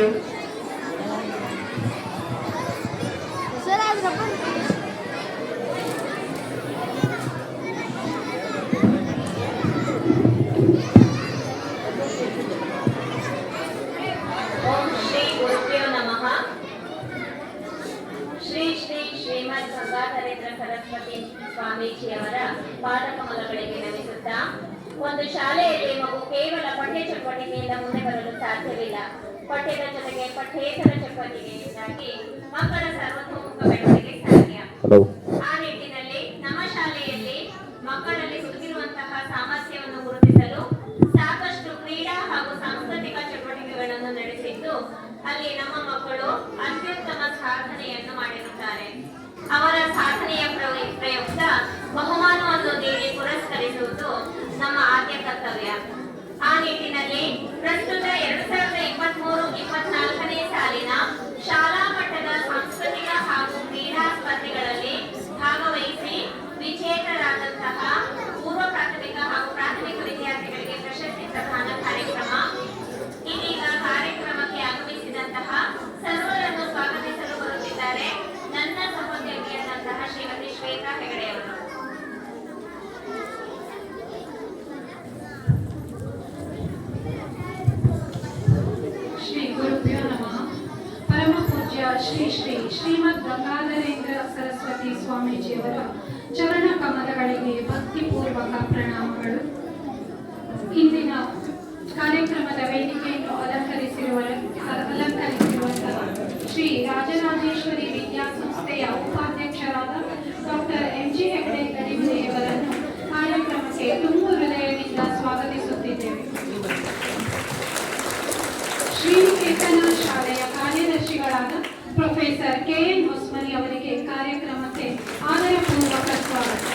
you. ಪಠ್ಯದ ಜೊತೆಗೆ ಪಠ್ಯೇತರ ಚಟುವಟಿಕೆಯಿಂದಾಗಿ ಮಕ್ಕಳ ಸರ್ವತೋಮುಖ ಬೆಳವಣಿಗೆ ಸಾಧ್ಯ ಆ ನಿಟ್ಟಿನಲ್ಲಿ ನಮ್ಮ ಶಾಲೆಯಲ್ಲಿ ಮಕ್ಕಳಲ್ಲಿ ಹುದುಗಿರುವಂತಹ ಸಾಮರ್ಥ್ಯವನ್ನು ಗುರುತಿಸಲು ಸಾಕಷ್ಟು ಕ್ರೀಡಾ ಹಾಗೂ ಸಾಂಸ್ಕೃತಿಕ ಚಟುವಟಿಕೆಗಳನ್ನು ನಡೆಸಿದ್ದು ಅಲ್ಲಿ ನಮ್ಮ ಮಕ್ಕಳು ಅತ್ಯುತ್ತಮ ಸಾಧನೆಯನ್ನು ಮಾಡಿರುತ್ತಾರೆ. ಅವರ ಸಾಧನೆಯ ಪ್ರಯ- ಪ್ರಯುಕ್ತ ಬಹುಮಾನವನ್ನು ನೀಡಿ ಪುರಸ್ಕರಿಸುವುದು ನಮ್ಮ ಆದ್ಯ ಕರ್ತವ್ಯ. ಆ ನಿಟ್ಟಿನಲ್ಲಿ ಪ್ರಸ್ತುತ ಶ್ರೀ ಶ್ರೀ ಶ್ರೀಮದ್ ಗಂಗಾಧರೇಂದ್ರ ಸರಸ್ವತಿ ಸ್ವಾಮೀಜಿಯವರ ಚರಣ ಕಮಲಗಳಿಗೆ ಭಕ್ತಿಪೂರ್ವಕ ಪ್ರಣಾಮಗಳು. ಪ್ರೊಫೆಸರ್ ಕೆ ಎನ್ ಹೊಸ್ಮನಿ ಅವರಿಗೆ ಕಾರ್ಯಕ್ರಮಕ್ಕೆ ಆದರಪೂರ್ವಕ ಸ್ವಾಗತ.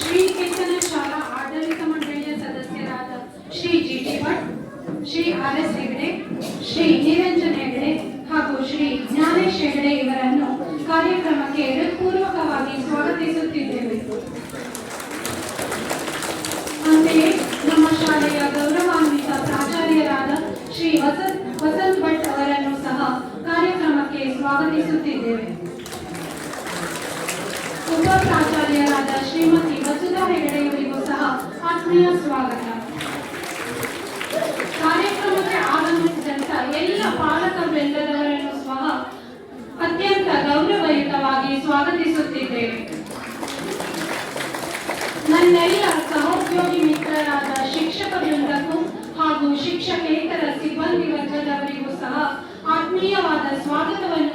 ಶ್ರೀನಿಕೇತನ ಶಾಲಾ ಆಡಳಿತ ಮಂಡಳಿಯ ಸದಸ್ಯರಾದ Shri G T Bhat, Shri R S Hegde, Shri Niranjan Hegde ಹಾಗೂ ಶ್ರೀ ಜ್ಞಾನೇಶ್ ಹೆಗಡೆ ಇವರನ್ನು ಕಾರ್ಯಕ್ರಮಕ್ಕೆ ಹೃತ್ಪೂರ್ವಕವಾಗಿ ಸ್ವಾಗತಿಸುತ್ತಿದ್ದೇವೆ. ಅಂತೆಯೇ ನಮ್ಮ ಶಾಲೆಯ ಗೌರವಾನ್ವಿತ ಪ್ರಾಚಾರ್ಯರಾದ ಶ್ರೀ ವಸಂತ್ ಭಟ್ ಅವರನ್ನು ಸಹ ಕಾರ್ಯಕ್ರಮಕ್ಕೆ ಸ್ವಾಗತಿಸುತ್ತಿದ್ದೇವೆ. ಉಪ ಪ್ರಾಚಾರ್ಯರಾದ ಶ್ರೀಮತಿ ವಸುಧಾ ಹೆಗಡೆಯವರಿಗೂ ಸಹ ಆತ್ಮೀಯ ಸ್ವಾಗತ. ಕಾರ್ಯಕ್ರಮಕ್ಕೆ ಆಗಮಿಸಿದಂತ ಎಲ್ಲ ಪಾಲಕ ವೃಂದದವರನ್ನು ಸಹ ಅತ್ಯಂತ ಗೌರವಯುತವಾಗಿ ಸ್ವಾಗತಿಸುತ್ತಿದ್ದೇವೆ. ನನ್ನೆಲ್ಲ ಸಹೋದ್ಯೋಗಿ ಮಿತ್ರರಾದ ಶಿಕ್ಷಕ ವೃಂದಕ್ಕೂ ಹಾಗೂ ಶಿಕ್ಷಕೇತರ ಸಿಬ್ಬಂದಿ ವರ್ಗದವರಿಗೂ ಸಹ ಆತ್ಮೀಯವಾದ ಸ್ವಾಗತವನ್ನು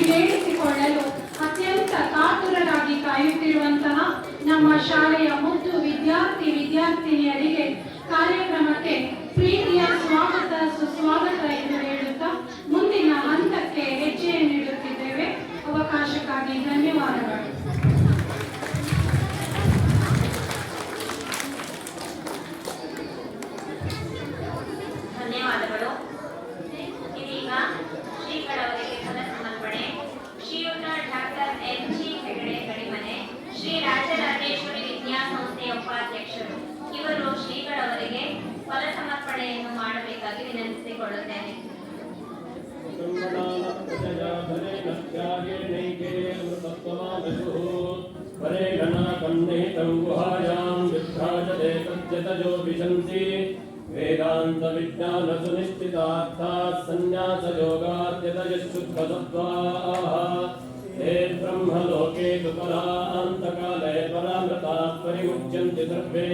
ಮುಡಿಗೇರಿಸಿಕೊಳ್ಳಲು ಅತ್ಯಂತ ಕಾತುರರಾಗಿ ಕಾಯುತ್ತಿರುವಂತಹ ನಮ್ಮ ಶಾಲೆಯ ಮುದ್ದು ವಿದ್ಯಾರ್ಥಿ ವಿದ್ಯಾರ್ಥಿನಿಯರಿಗೆ ಕಾರ್ಯಕ್ರಮಕ್ಕೆ ಪ್ರೀತಿಯ ಸ್ವಾಗತ ಸುಸ್ವಾಗತ ಎಂದು ಹೇಳುತ್ತಾ ಮುಂದಿನ ಹಂತಕ್ಕೆ ಹೆಜ್ಜೆ ನೀಡುತ್ತಿದ್ದೇವೆ. ಅವಕಾಶಕ್ಕಾಗಿ ಧನ್ಯವಾದಗಳು. एतम् गुहायाम् विद्धा च ते वेदान्तविज्ञानसुनिश्चितार्थाः सन्न्यासयोगाद्यतयशुद्धसत्त्वाः ते ब्रह्मलोके तु परान्तकाले परामृताः परिमुच्यन्ति सर्वे।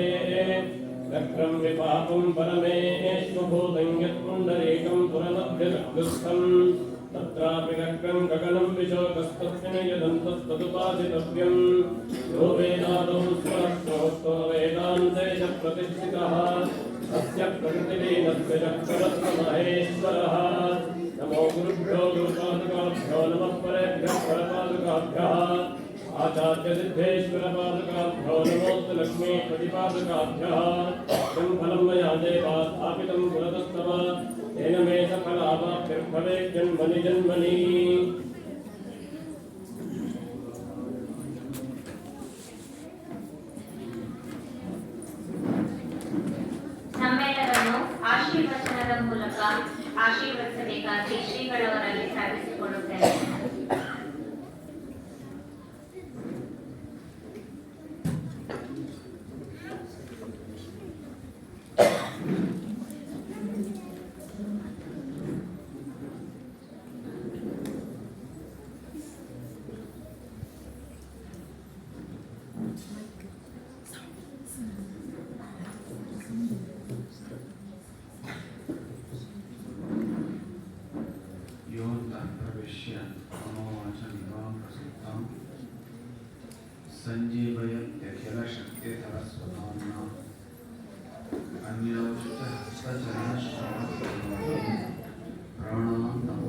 वक्रं विपाकं परमेष्वभूतं यत्पुण्डरीकं पुरलभ्यदुःखम्। तत्रापि गक्रं गगनं विशोकस्तस्मिन् यदन्तस्तदुपासितव्यम् यो वेदादौ स्वरस्तोस्तो वेदान्ते च प्रतिष्ठितः तस्य प्रकृतिलीनस्य चक्ररत्न महेश्वरः नमो गुरुभ्यो गुरुपादुकाभ्यो। नमः परेभ्यः परपादुकाभ्यः आचार्यसिद्धेश्वरपादुकाभ्यो। नमोऽस्तु लक्ष्मीपतिपादुकाभ्यः यं फलं मया देवा स्थापितं पुरतस्तव तेन मे जन्मनि जन्मनि।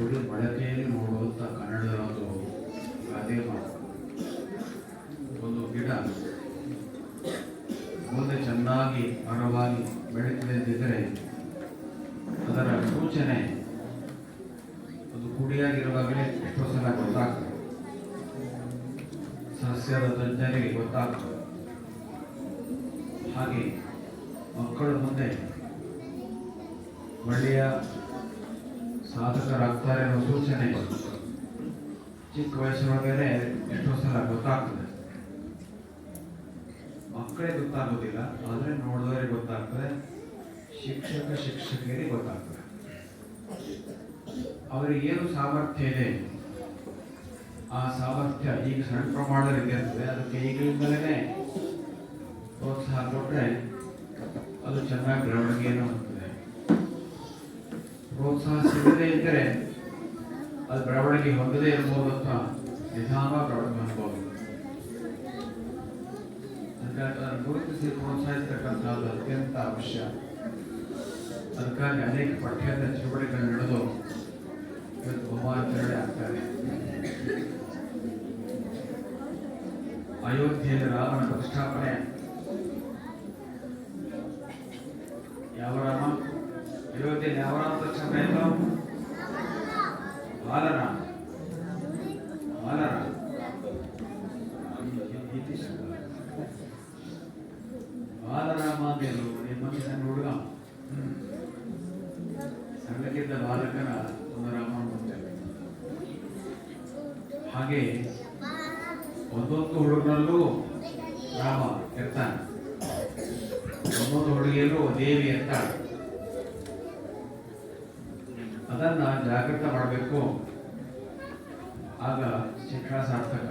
ಕುಡಿ ಬಳಕೆಯಲ್ಲಿ ನೋಡುವಂಥ ಕನ್ನಡದಲ್ಲೊಂದು ಸಾಧಕರಾಗ್ತಾರೆ ಅನ್ನೋ ಸೂಚನೆ ಚಿಕ್ಕ ವಯಸ್ಸಿನೊಳಗೇನೆ ಎಷ್ಟೋ ಸಲ ಗೊತ್ತಾಗ್ತದೆ. ಮಕ್ಕಳೇ ಗೊತ್ತಾಗೋದಿಲ್ಲ, ಆದರೆ ನೋಡಿದವರಿಗೆ ಗೊತ್ತಾಗ್ತದೆ. ಶಿಕ್ಷಕ ಶಿಕ್ಷಕರಿಗೆ ಗೊತ್ತಾಗ್ತದೆ. ಅವರಿಗೆ ಏನು ಸಾಮರ್ಥ್ಯ ಇದೆ? ಆ ಸಾಮರ್ಥ್ಯ ಈಗ ಸಣ್ಣ ಪ್ರಮಾಣದಲ್ಲಿ ಇರ್ತದೆ. ಅದಕ್ಕೆ ಈಗಲಿಂದಲೇ ಪ್ರೋತ್ಸಾಹ ಕೊಟ್ಟರೆ ಅದು ಚೆನ್ನಾಗಿ ಬೆಳವಣಿಗೆಯನ್ನು ಪ್ರೋತ್ಸಾಹ ಸಿಗದೇ ಇದ್ದರೆ ಅದು ಬೆಳವಣಿಗೆ ಹೊಂದದೇ ಇರ್ಬೋದು ನಿಧಾನ ಬೆಳವಣಿಗೆ ಅದನ್ನು ಗುರುತಿಸಿ ಪ್ರೋತ್ಸಾಹಿಸತಕ್ಕಂಥದ್ದು ಅತ್ಯಂತ ಅವಶ್ಯ. ಅದಕ್ಕಾಗಿ ಅನೇಕ ಪಠ್ಯದ ಚಟುವಟಿಕೆಗಳು ನಡೆದು ಇವತ್ತು ಬಹುಮಾಚರಣೆ ಆಗ್ತಾರೆ ಅಯೋಧ್ಯೆಯಲ್ಲಿ ರಾಮನ ಪ್ರತಿಷ್ಠಾಪನೆ ಅಯೋಧ್ಯೆಯಲ್ಲಿ ಯಾವ ರಾಮ ಪ್ರತಿಷ್ಠಾಪನೆ ಅದನ್ನ ಜಾಗೃತ ಮಾಡಬೇಕು. ಆಗ ಶಿಕ್ಷಣ ಸಾರ್ಥಕ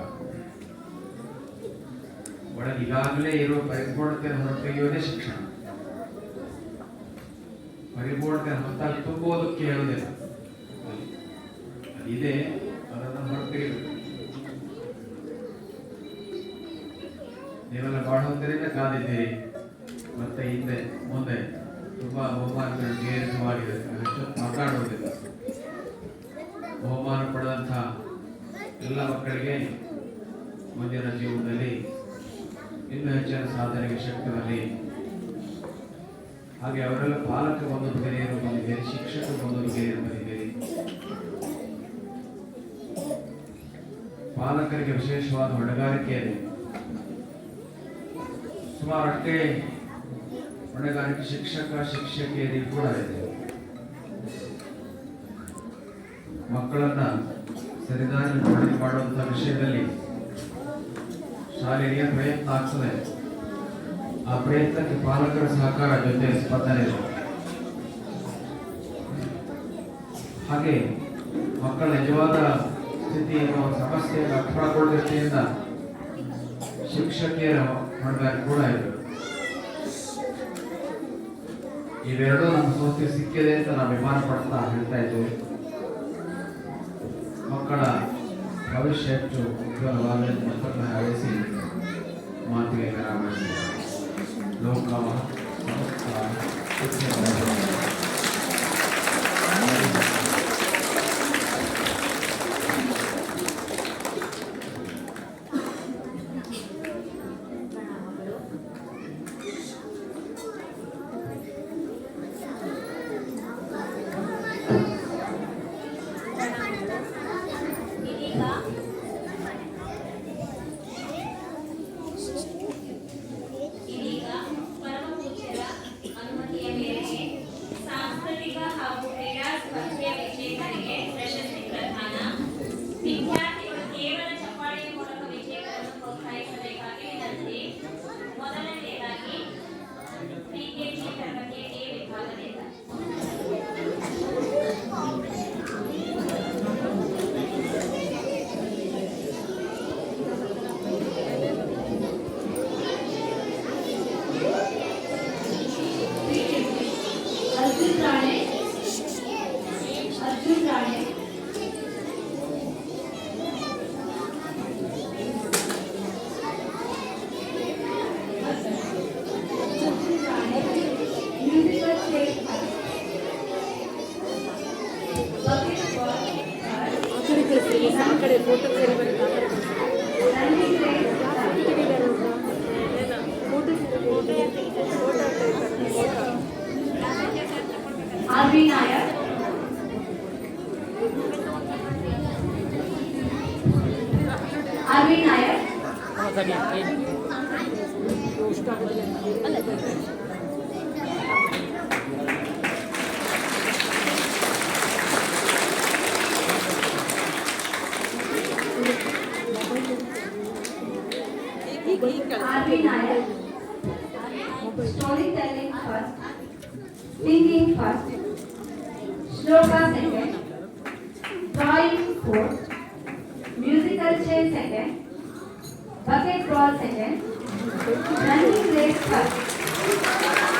ಒಳಗೆ ಈಗಾಗಲೇ ಇರೋ ಪರಿಪೂರ್ಣತೆ ಹೊರತೆಗೆಯೋದೇ ಶಿಕ್ಷಣ. ಪರಿಪೂರ್ಣತೆ ಹೊತ್ತಾಗಿ ತುಂಬುವುದಕ್ಕೆ ಹೇಳೋದಿಲ್ಲ ಅದಿದೆ, ಅದನ್ನು ಹೊರತೆಗೆಯಬೇಕು ನೀವೆಲ್ಲ ಬಾಳ ಹೊತ್ತಿನಿಂದ ಕಾದಿದ್ದೀರಿ. ಮತ್ತೆ ಹಿಂದೆ, ಮುಂದೆ. ತುಂಬಾ ನೇರವಾಗಿದೆ ಅಷ್ಟೊತ್ತು ಮಾತಾಡುವುದಿಲ್ಲ ಬಹುಮಾನ ಪಡೆದಂಥ ಎಲ್ಲ ಮಕ್ಕಳಿಗೆ ಮುಂದಿನ ಜೀವನದಲ್ಲಿ ಇನ್ನೂ ಹೆಚ್ಚಿನ ಸಾಧನೆಗೆ ಶಕ್ತಿ ಬರಲಿ ಹಾಗೆ ಅವರೆಲ್ಲ ಪಾಲಕ ಬಂದು ಗೆರೆಯರು ಬಂದಿದ್ದೀರಿ ಶಿಕ್ಷಕರು ಒಂದೊಂದು ಗೆರೆಯರು ಬಂದಿದ್ದೀರಿ ಪಾಲಕರಿಗೆ ವಿಶೇಷವಾದ ಹೊಣೆಗಾರಿಕೆ ಇದೆ ಸುಮಾರು ಅಷ್ಟೇ ಹೊಣೆಗಾರಿಕೆ ಶಿಕ್ಷಕ ಶಿಕ್ಷಕಿಯರಿಗೆ ಕೂಡ ಇದೆ ಮಕ್ಕಳನ್ನ ಸರಿದಾರಿ ಪಾಲನೆ ಮಾಡುವಂಥ ವಿಷಯದಲ್ಲಿ ಶಾಲೆಗೆ ಪ್ರಯತ್ನ ಆಗ್ತದೆ. ಆ ಪ್ರಯತ್ನಕ್ಕೆ ಪಾಲಕರ ಸಹಕಾರ ಜೊತೆ ಸ್ಪಂದನೆ ಇದೆ ಹಾಗೆ ಮಕ್ಕಳ ನಿಜವಾದ ಸ್ಥಿತಿ ಎನ್ನುವ ಸಮಸ್ಯೆಯನ್ನು ದೃಷ್ಟಿಯಿಂದ ಶಿಕ್ಷಕಿಯರ ಹೊಣೆಗಾರಿಕೆ ಕೂಡ ಇದೆ. ಇವೆರಡೂ ನಮ್ಮ ಸಂಸ್ಥೆ ಸಿಕ್ಕಿದೆ ಅಂತ ನಾವು ಅಭಿಮಾನ ಪಡ್ತಾ ಹೇಳ್ತಾ ಇದ್ದೀವಿ ಮಕ್ಕಳ ಭವಿಷ್ಯ ಹೆಚ್ಚು ಉಜ್ವಲವಾಗಲಿ ಮಕ್ಕಳನ್ನ ಹಾಯಿಸಿ ಮಾತಿಗೆ ಕರಾವಳಿ ಲೋಕವ ಸಮಸ್ತ ಆ ಕಡೆ ಕಳಿಸಿ ಆ ಕಡೆ ಫೋಟೋ ಸರಿ ಬರುತ್ತೆ ಆ ಕಡೆ ಕಳಿಸಿ running race Adri Nayak, storytelling first, singing first, shloka second, drawing fourth, musical chair second, bucket ball second, running race first.